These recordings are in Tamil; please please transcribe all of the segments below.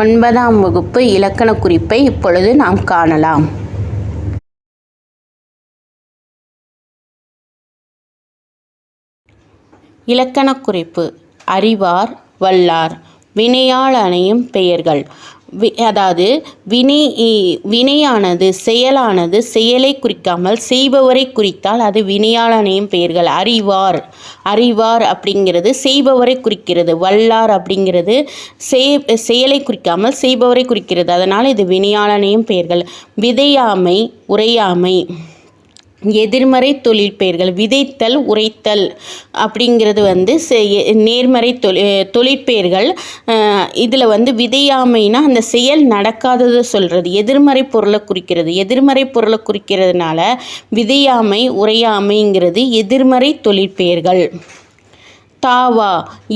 ஒன்பதாம் வகுப்பு இலக்கண குறிப்பை இப்பொழுது நாம் காணலாம். இலக்கண குறிப்பு. அறிவார் வல்லார் வினையால் அணையும் பெயர்கள். வி அதாவது வினை வினையானது செயலானது செயலை குறிக்காமல் செய்பவரை குறித்தால் அது வினையாளனையும் பெயர்கள். அறிவார். அறிவார் அப்படிங்கிறது செய்பவரை குறிக்கிறது. வல்லார் அப்படிங்கிறது செய் செயலை குறிக்காமல் செய்பவரை குறிக்கிறது. அதனால் இது வினையாளனையும் பெயர்கள். விதையாமை உரையாமை. எதிர்மறை தொழில் பெயர்கள் விதைத்தல் உரைத்தல் அப்படிங்கிறது வந்து நேர்மறை தொழில் தொழிற்பெயர்கள் இதில் வந்து விதையாமைனா அந்த செயல் நடக்காததை சொல்கிறது எதிர்மறை பொருளை குறிக்கிறது. எதிர்மறை பொருளை குறிக்கிறதுனால விதையாமை உரையாமைங்கிறது எதிர்மறை தொழிற்பெயர்கள் தாவா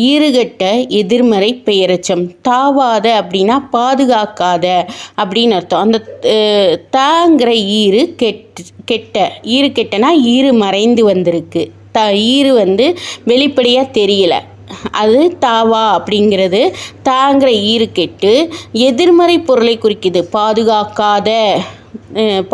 ஈறுகட்ட எதிர்மறை பெயரச்சம். தாவாத அப்படின்னா பாதுகாக்காத அப்படின்னு அர்த்தம். அந்த தாங்கிற ஈறு கெட் கெட்ட ஈறு கெட்டனா ஈறு மறைந்து வந்திருக்கு. த ஈறு வந்து வெளிப்படையாக தெரியல. அது தாவா அப்படிங்கிறது தாங்கிற ஈறு கெட்டு எதிர்மறை பொருளை குறிக்குது. பாதுகாக்காத.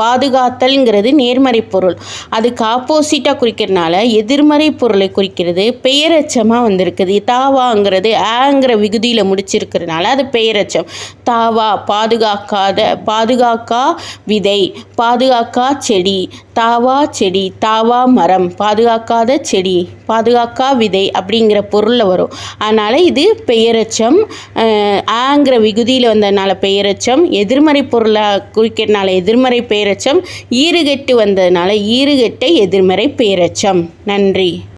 பாதுகாத்தல்ங்கிறது நேர்மறை பொருள். அதுக்கு ஆப்போசிட்டாக குறிக்கிறதுனால எதிர்மறை பொருளை குறிக்கிறது பெயரச்சமாக வந்திருக்குது. தாவாங்கிறது ஆங்கிற விகுதியில் முடிச்சிருக்கிறதுனால அது பெயரச்சம். தாவா பாதுகாக்காத பாதுகாக்கா விதை பாதுகாக்கா செடி தாவா செடி தாவா மரம் பாதுகாக்காத செடி பாதுகாக்கா விதை அப்படிங்கிற பொருளில் வரும். அதனால் இது பெயரச்சம் ஆங்கிற விகுதியில் வந்ததுனால பெயரச்சம் எதிர்மறை பொருளை குறிக்கிறதுனால எதிர்மறை பேரச்சம் ஈறுகெட்டு வந்ததுனால ஈறுகெட்ட எதிர்மறை பேரச்சம். நன்றி.